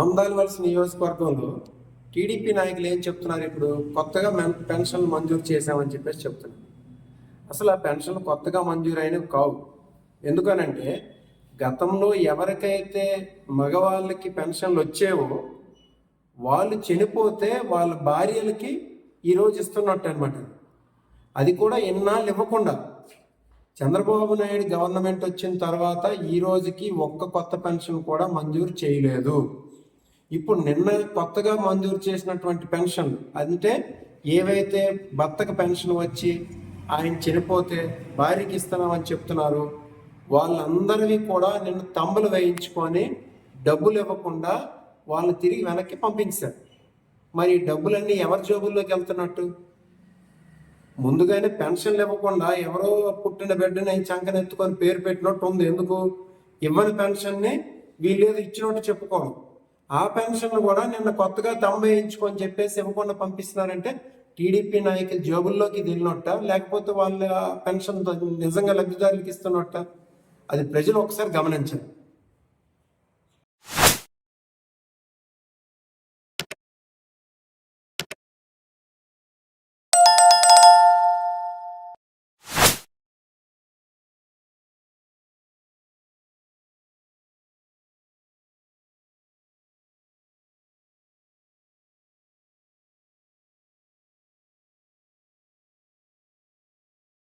ఆందాల నియోజకవర్గంలో టీడీపీ నాయకులు ఏం చెప్తున్నారు ఇప్పుడు? కొత్తగా మెన్ పెన్షన్ మంజూరు చేశామని చెప్పేసి చెప్తున్నారు. అసలు ఆ పెన్షన్లు కొత్తగా మంజూరైనవి కావు. ఎందుకనంటే గతంలో ఎవరికైతే మగవాళ్ళకి పెన్షన్లు వచ్చేవో వాళ్ళు చనిపోతే వాళ్ళ భార్యలకి ఈరోజు ఇస్తున్నట్టు అనమాట అది కూడా ఎన్నాళ్ళు ఇవ్వకుండా. చంద్రబాబు నాయుడు గవర్నమెంట్ వచ్చిన తర్వాత ఈ రోజుకి ఒక్క కొత్త పెన్షన్ కూడా మంజూరు చేయలేదు. ఇప్పుడు నిన్న కొత్తగా మంజూరు చేసినటువంటి పెన్షన్ అంటే ఏవైతే భర్తకు పెన్షన్ వచ్చి ఆయన చనిపోతే భార్యకి ఇస్తున్నామని చెప్తున్నారు వాళ్ళందరివి కూడా నిన్ను తంబులు వేయించుకొని డబ్బులు ఇవ్వకుండా వాళ్ళని తిరిగి వెనక్కి పంపించారు. మరి డబ్బులన్నీ ఎవరి జోబుల్లోకి వెళ్తున్నట్టు? ముందుగానే పెన్షన్లు ఇవ్వకుండా ఎవరో పుట్టిన బిడ్డని చంకనెత్తుకొని పేరు పెట్టినట్టు ఉంది. ఎందుకు? ఇవ్వని పెన్షన్ని వీళ్ళేదో ఇచ్చినట్టు చెప్పుకోవడం ఆ పెన్షన్లు కూడా నిన్న కొత్తగా తమ్మ వేయించుకొని చెప్పేసి ఇవ్వకుండా పంపిస్తున్నారంటే టీడీపీ నాయకుల జేబుల్లోకి ఇది వెళ్ళినట్ట లేకపోతే వాళ్ళ పెన్షన్ నిజంగా లబ్ధిదారులకు ఇస్తున్నట్ట? అది ప్రజలు ఒకసారి గమనించారు